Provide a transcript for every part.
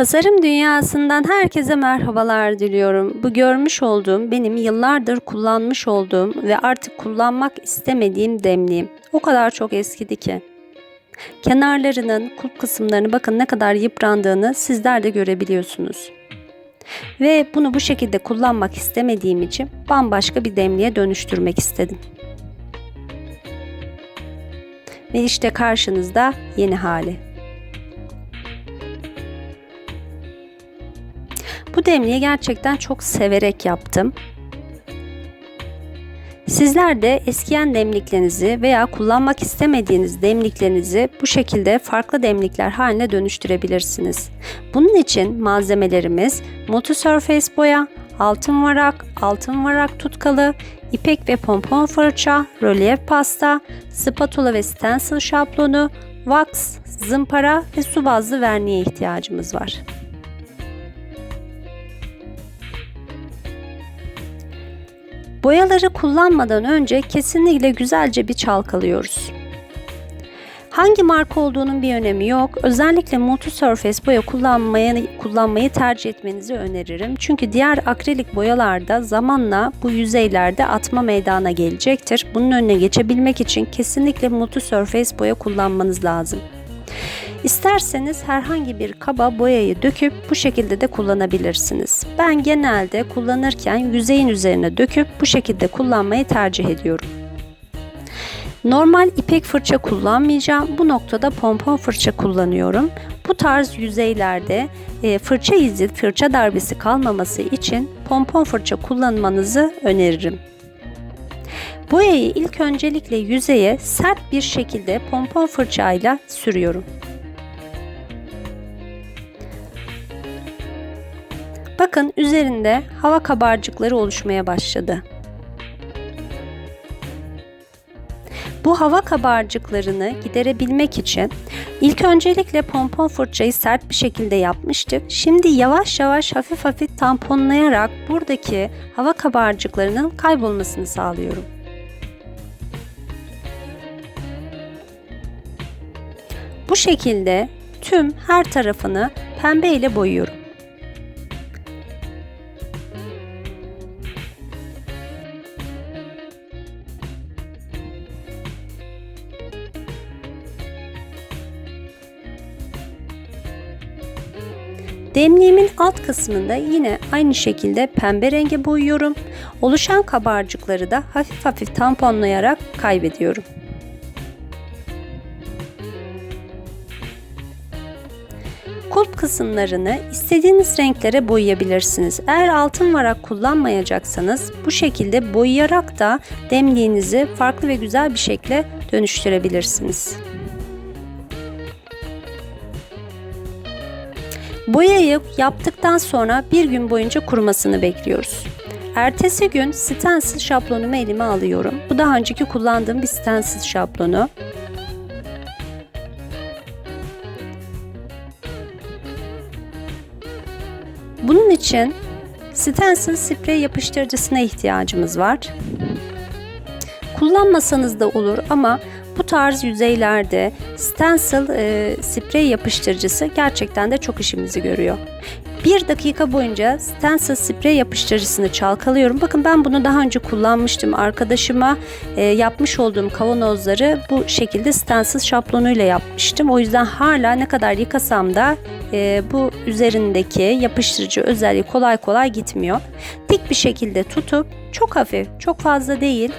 Tasarım dünyasından herkese merhabalar diliyorum. Bu görmüş olduğum benim yıllardır kullanmış olduğum ve artık kullanmak istemediğim demliğim. O kadar çok eskidi ki. Kenarlarının kulp kısımlarını bakın ne kadar yıprandığını sizler de görebiliyorsunuz. Ve bunu bu şekilde kullanmak istemediğim için bambaşka bir demliğe dönüştürmek istedim. Ve işte karşınızda yeni hali. Bu demliği gerçekten çok severek yaptım. Sizler de eskiyen demliklerinizi veya kullanmak istemediğiniz demliklerinizi bu şekilde farklı demlikler haline dönüştürebilirsiniz. Bunun için malzemelerimiz Multi Surface boya, altın varak, altın varak tutkalı, ipek ve pompon fırça, rölyef pasta, spatula ve stencil şablonu, wax, zımpara ve su bazlı verniğe ihtiyacımız var. Boyaları kullanmadan önce kesinlikle güzelce bir çalkalıyoruz. Hangi marka olduğunun bir önemi yok. Özellikle multi surface boya kullanmayı, kullanmayı tercih etmenizi öneririm. Çünkü diğer akrilik boyalarda zamanla bu yüzeylerde atma meydana gelecektir. Bunun önüne geçebilmek için kesinlikle multi surface boya kullanmanız lazım. İsterseniz herhangi bir kaba boyayı döküp bu şekilde de kullanabilirsiniz. Ben genelde kullanırken yüzeyin üzerine döküp bu şekilde kullanmayı tercih ediyorum. Normal ipek fırça kullanmayacağım. Bu noktada pompon fırça kullanıyorum. Bu tarz yüzeylerde e, fırça izi, fırça darbesi kalmaması için pompon fırça kullanmanızı öneririm. Boyayı ilk öncelikle yüzeye sert bir şekilde pompon fırçayla sürüyorum. Bakın üzerinde hava kabarcıkları oluşmaya başladı. Bu hava kabarcıklarını giderebilmek için ilk öncelikle pompon fırçayı sert bir şekilde yapmıştık. Şimdi yavaş yavaş hafif hafif tamponlayarak buradaki hava kabarcıklarının kaybolmasını sağlıyorum. Bu şekilde tüm her tarafını pembe ile boyuyorum. Alt kısmında yine aynı şekilde pembe renge boyuyorum. Oluşan kabarcıkları da hafif hafif tamponlayarak kaybediyorum. Kulp kısımlarını istediğiniz renklere boyayabilirsiniz. Eğer altın varak kullanmayacaksanız bu şekilde boyayarak da demliğinizi farklı ve güzel bir şekle dönüştürebilirsiniz. Boyayı yaptıktan sonra bir gün boyunca kurumasını bekliyoruz. Ertesi gün stencil şablonumu elime alıyorum. Bu daha önceki kullandığım bir stencil şablonu. Bunun için stencil sprey yapıştırıcısına ihtiyacımız var. Kullanmasanız da olur ama bu tarz yüzeylerde stencil e, sprey yapıştırıcısı gerçekten de çok işimizi görüyor. Bir dakika boyunca stencil sprey yapıştırıcısını çalkalıyorum. Bakın ben bunu daha önce kullanmıştım. Arkadaşıma e, yapmış olduğum kavanozları bu şekilde stencil şablonuyla yapmıştım. O yüzden hala ne kadar yıkasam da e, bu üzerindeki yapıştırıcı özelliği kolay kolay gitmiyor. Dik bir şekilde tutup çok hafif, çok fazla değil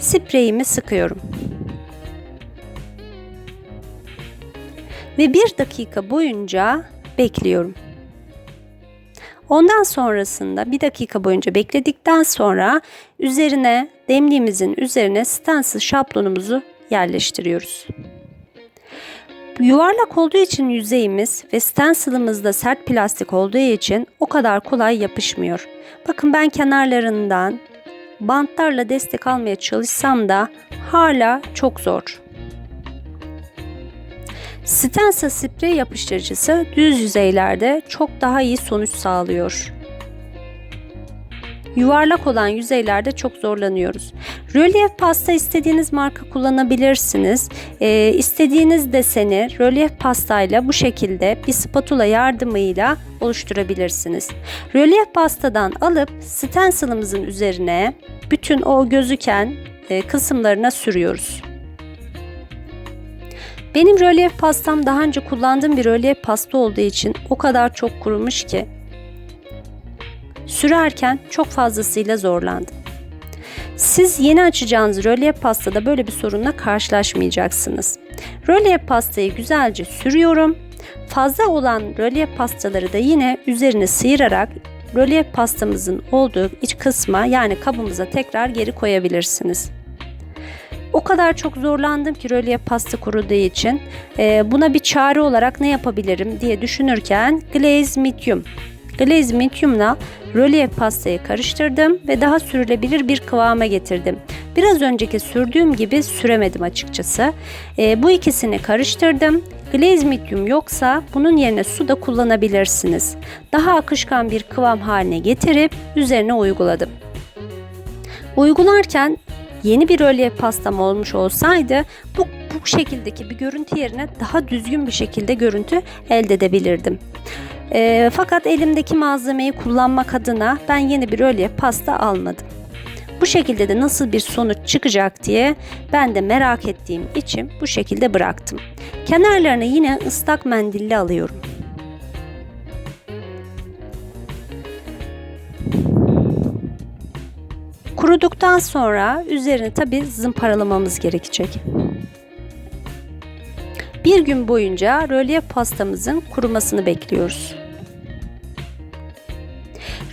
spreyimi sıkıyorum. Ve bir dakika boyunca bekliyorum. Ondan sonrasında bir dakika boyunca bekledikten sonra üzerine demliğimizin üzerine stencil şablonumuzu yerleştiriyoruz. Yuvarlak olduğu için yüzeyimiz ve stencil'ımız da sert plastik olduğu için o kadar kolay yapışmıyor. Bakın ben kenarlarından bantlarla destek almaya çalışsam da hala çok zor. Stensa sprey yapıştırıcısı düz yüzeylerde çok daha iyi sonuç sağlıyor. yuvarlak olan yüzeylerde çok zorlanıyoruz. Rölyef pasta istediğiniz marka kullanabilirsiniz. Ee, istediğiniz deseni rölyef pastayla bu şekilde bir spatula yardımıyla oluşturabilirsiniz. Rölyef pastadan alıp stencil'ımızın üzerine bütün o gözüken e, kısımlarına sürüyoruz. Benim rölyef pastam daha önce kullandığım bir rölyef pasta olduğu için o kadar çok kurumuş ki sürerken çok fazlasıyla zorlandım. Siz yeni açacağınız rölyef pastada böyle bir sorunla karşılaşmayacaksınız. Rölyef pastayı güzelce sürüyorum. Fazla olan rölyef pastaları da yine üzerine sıyırarak rölyef pastamızın olduğu iç kısma yani kabımıza tekrar geri koyabilirsiniz. O kadar çok zorlandım ki rölyef pasta kuruduğu için e, buna bir çare olarak ne yapabilirim diye düşünürken glaze medium glaze medium'la rölyef pastayı karıştırdım ve daha sürülebilir bir kıvama getirdim. Biraz önceki sürdüğüm gibi süremedim açıkçası. E, bu ikisini karıştırdım. Glaze medium yoksa bunun yerine su da kullanabilirsiniz. Daha akışkan bir kıvam haline getirip üzerine uyguladım. Uygularken yeni bir rölyef pastam olmuş olsaydı bu, bu şekildeki bir görüntü yerine daha düzgün bir şekilde görüntü elde edebilirdim. E, fakat elimdeki malzemeyi kullanmak adına ben yeni bir rölyef pasta almadım. Bu şekilde de nasıl bir sonuç çıkacak diye ben de merak ettiğim için bu şekilde bıraktım. Kenarlarını yine ıslak mendille alıyorum. Kuruduktan sonra üzerini tabi zımparalamamız gerekecek. Bir gün boyunca rölyef pastamızın kurumasını bekliyoruz.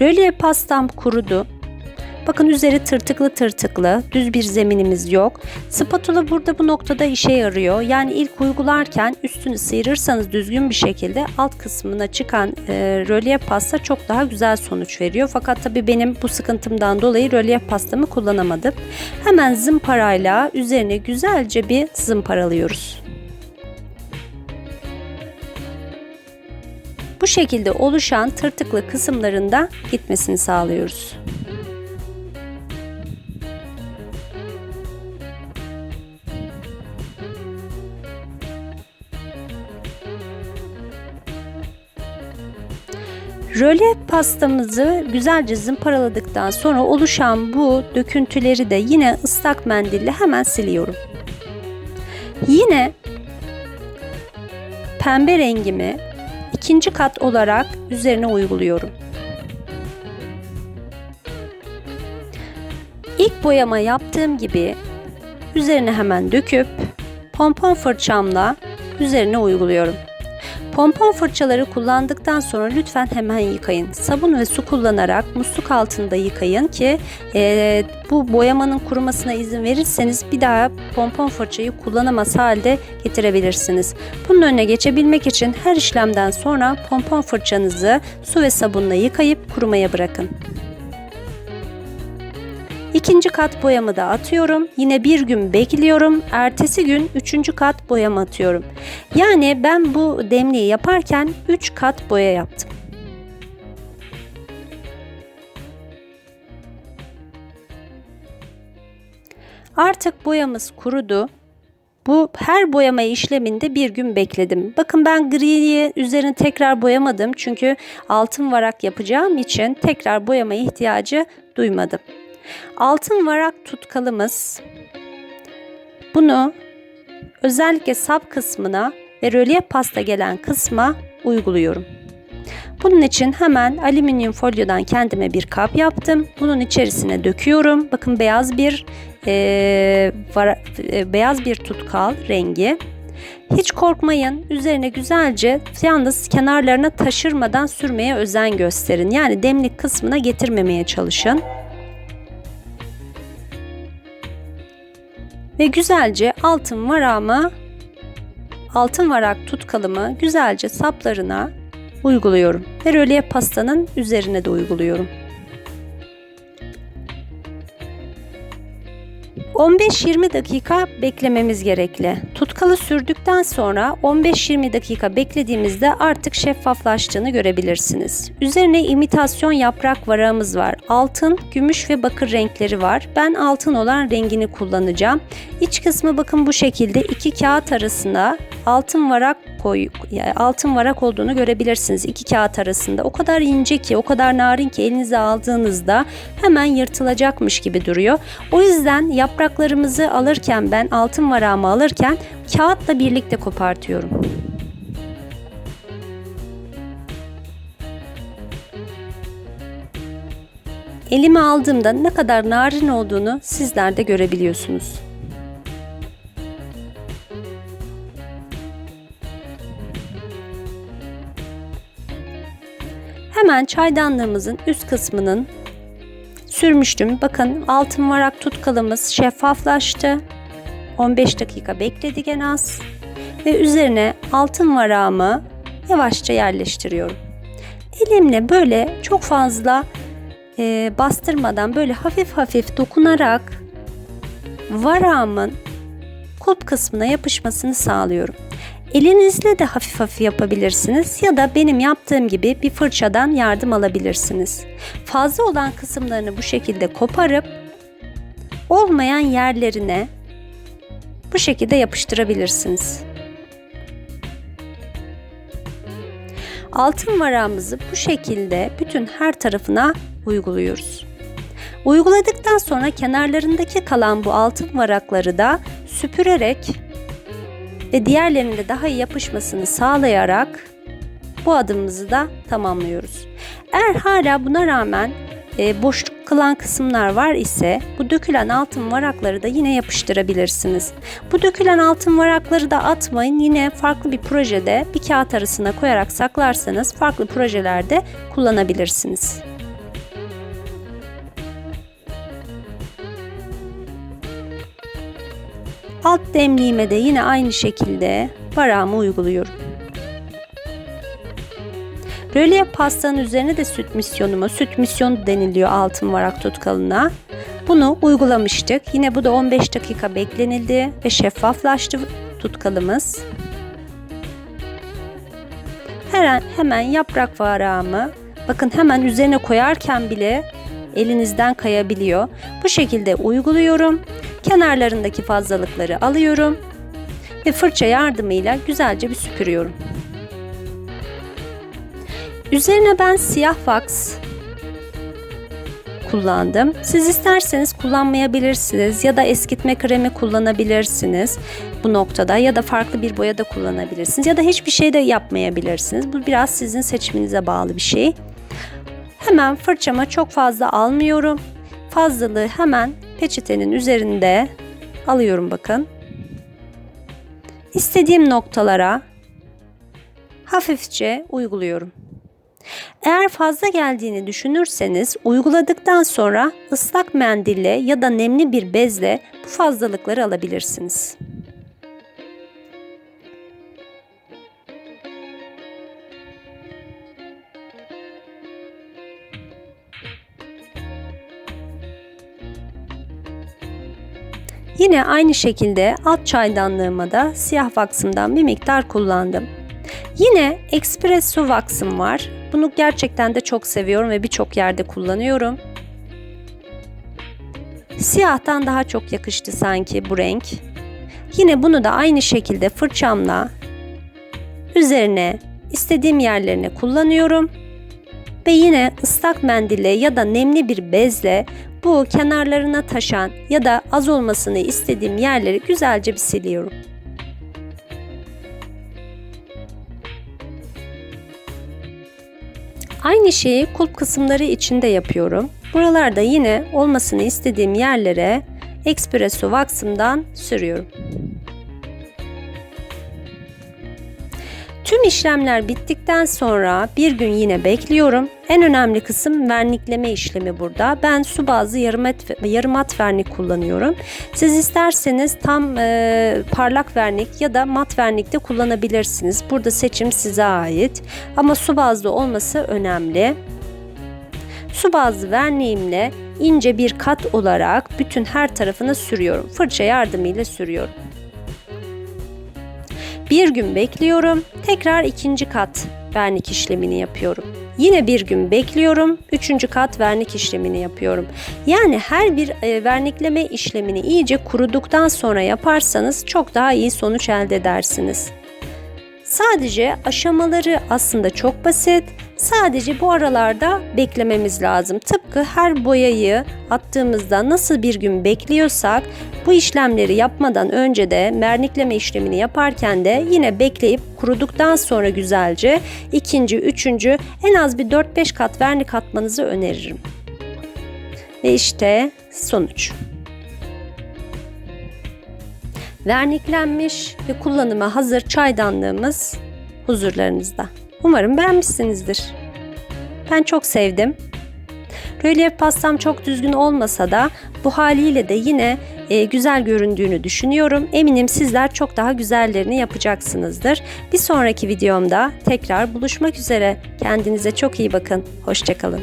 Rölyef pastam kurudu. Bakın üzeri tırtıklı tırtıklı, düz bir zeminimiz yok. Spatula burada bu noktada işe yarıyor. Yani ilk uygularken üstünü sıyırırsanız düzgün bir şekilde alt kısmına çıkan e, rölyef pasta çok daha güzel sonuç veriyor. Fakat tabii benim bu sıkıntımdan dolayı rölyef pastamı kullanamadım. Hemen zımparayla üzerine güzelce bir zımparalıyoruz. Bu şekilde oluşan tırtıklı kısımlarında gitmesini sağlıyoruz. Rölyef pastamızı güzelce zımparaladıktan sonra oluşan bu döküntüleri de yine ıslak mendille hemen siliyorum. Yine pembe rengimi ikinci kat olarak üzerine uyguluyorum. İlk boyama yaptığım gibi üzerine hemen döküp pompon fırçamla üzerine uyguluyorum. Pompon fırçaları kullandıktan sonra lütfen hemen yıkayın. Sabun ve su kullanarak musluk altında yıkayın ki e, bu boyamanın kurumasına izin verirseniz bir daha pompon fırçayı kullanamaz halde getirebilirsiniz. Bunun önüne geçebilmek için her işlemden sonra pompon fırçanızı su ve sabunla yıkayıp kurumaya bırakın. İkinci kat boyamı da atıyorum. Yine bir gün bekliyorum. Ertesi gün üçüncü kat boyamı atıyorum. Yani ben bu demliği yaparken üç kat boya yaptım. Artık boyamız kurudu. Bu her boyama işleminde bir gün bekledim. Bakın ben griyi üzerine tekrar boyamadım. Çünkü altın varak yapacağım için tekrar boyama ihtiyacı duymadım. Altın varak tutkalımız bunu özellikle sap kısmına ve rölyef pasta gelen kısma uyguluyorum. Bunun için hemen alüminyum folyodan kendime bir kap yaptım. Bunun içerisine döküyorum. Bakın beyaz bir e, var, e, beyaz bir tutkal rengi. Hiç korkmayın. Üzerine güzelce yalnız kenarlarına taşırmadan sürmeye özen gösterin. Yani demlik kısmına getirmemeye çalışın. Ve güzelce altın varağıma altın varak tutkalımı güzelce saplarına uyguluyorum. Ve rölyef pastanın üzerine de uyguluyorum. 15-20 dakika beklememiz gerekli. Tutkal Tutkalı sürdükten sonra 15-20 dakika beklediğimizde artık şeffaflaştığını görebilirsiniz. Üzerine imitasyon yaprak varağımız var. Altın, gümüş ve bakır renkleri var. Ben altın olan rengini kullanacağım. İç kısmı bakın bu şekilde iki kağıt arasında altın varak koy, yani altın varak olduğunu görebilirsiniz iki kağıt arasında. O kadar ince ki, o kadar narin ki elinize aldığınızda hemen yırtılacakmış gibi duruyor. O yüzden yapraklarımızı alırken ben altın varağımı alırken kağıtla birlikte kopartıyorum. Elime aldığımda ne kadar narin olduğunu sizler de görebiliyorsunuz. Hemen çaydanlığımızın üst kısmının sürmüştüm. Bakın altın varak tutkalımız şeffaflaştı. 15 dakika bekledi en az. Ve üzerine altın varağımı yavaşça yerleştiriyorum. Elimle böyle çok fazla e, bastırmadan böyle hafif hafif dokunarak varağımın kulp kısmına yapışmasını sağlıyorum. Elinizle de hafif hafif yapabilirsiniz ya da benim yaptığım gibi bir fırçadan yardım alabilirsiniz. Fazla olan kısımlarını bu şekilde koparıp olmayan yerlerine bu şekilde yapıştırabilirsiniz. Altın varağımızı bu şekilde bütün her tarafına uyguluyoruz. Uyguladıktan sonra kenarlarındaki kalan bu altın varakları da süpürerek ve diğerlerinde daha iyi yapışmasını sağlayarak bu adımımızı da tamamlıyoruz. Eğer hala buna rağmen e, boşluk kalan kısımlar var ise bu dökülen altın varakları da yine yapıştırabilirsiniz. Bu dökülen altın varakları da atmayın. Yine farklı bir projede bir kağıt arasına koyarak saklarsanız farklı projelerde kullanabilirsiniz. Alt demliğime de yine aynı şekilde varağımı uyguluyorum. Rölyef pastanın üzerine de süt misyonuma, süt misyonu deniliyor altın varak tutkalına. Bunu uygulamıştık. Yine bu da 15 dakika beklenildi ve şeffaflaştı tutkalımız. Her, hemen yaprak varağımı bakın hemen üzerine koyarken bile elinizden kayabiliyor. Bu şekilde uyguluyorum. Kenarlarındaki fazlalıkları alıyorum ve fırça yardımıyla güzelce bir süpürüyorum. Üzerine ben siyah wax kullandım. Siz isterseniz kullanmayabilirsiniz ya da eskitme kremi kullanabilirsiniz bu noktada ya da farklı bir boya da kullanabilirsiniz ya da hiçbir şey de yapmayabilirsiniz. Bu biraz sizin seçiminize bağlı bir şey. Hemen fırçama çok fazla almıyorum. Fazlalığı hemen peçetenin üzerinde alıyorum bakın. İstediğim noktalara hafifçe uyguluyorum. Eğer fazla geldiğini düşünürseniz uyguladıktan sonra ıslak mendille ya da nemli bir bezle bu fazlalıkları alabilirsiniz. Yine aynı şekilde alt çaydanlığıma da siyah vaksımdan bir miktar kullandım. Yine espresso vaksım var. Bunu gerçekten de çok seviyorum ve birçok yerde kullanıyorum. Siyahtan daha çok yakıştı sanki bu renk. Yine bunu da aynı şekilde fırçamla üzerine istediğim yerlerine kullanıyorum. Ve yine ıslak mendille ya da nemli bir bezle bu kenarlarına taşan ya da az olmasını istediğim yerleri güzelce bir siliyorum. Aynı şeyi kulp kısımları içinde yapıyorum. Buralarda yine olmasını istediğim yerlere espresso vaksımdan sürüyorum. Tüm işlemler bittikten sonra bir gün yine bekliyorum. En önemli kısım vernikleme işlemi burada. Ben su bazlı yarım, et, yarım at vernik kullanıyorum. Siz isterseniz tam e, parlak vernik ya da mat vernik de kullanabilirsiniz. Burada seçim size ait. Ama su bazlı olması önemli. Su bazlı verniğimle ince bir kat olarak bütün her tarafını sürüyorum. Fırça yardımıyla sürüyorum. Bir gün bekliyorum. Tekrar ikinci kat vernik işlemini yapıyorum. Yine bir gün bekliyorum. Üçüncü kat vernik işlemini yapıyorum. Yani her bir e, vernikleme işlemini iyice kuruduktan sonra yaparsanız çok daha iyi sonuç elde edersiniz. Sadece aşamaları aslında çok basit. Sadece bu aralarda beklememiz lazım. Tıpkı her boyayı attığımızda nasıl bir gün bekliyorsak bu işlemleri yapmadan önce de vernikleme işlemini yaparken de yine bekleyip kuruduktan sonra güzelce ikinci, üçüncü en az bir 4-5 kat vernik atmanızı öneririm. Ve işte sonuç. Verniklenmiş ve kullanıma hazır çaydanlığımız huzurlarınızda. Umarım beğenmişsinizdir. Ben çok sevdim. Rölyef pastam çok düzgün olmasa da bu haliyle de yine e, güzel göründüğünü düşünüyorum. Eminim sizler çok daha güzellerini yapacaksınızdır. Bir sonraki videomda tekrar buluşmak üzere. Kendinize çok iyi bakın. Hoşçakalın.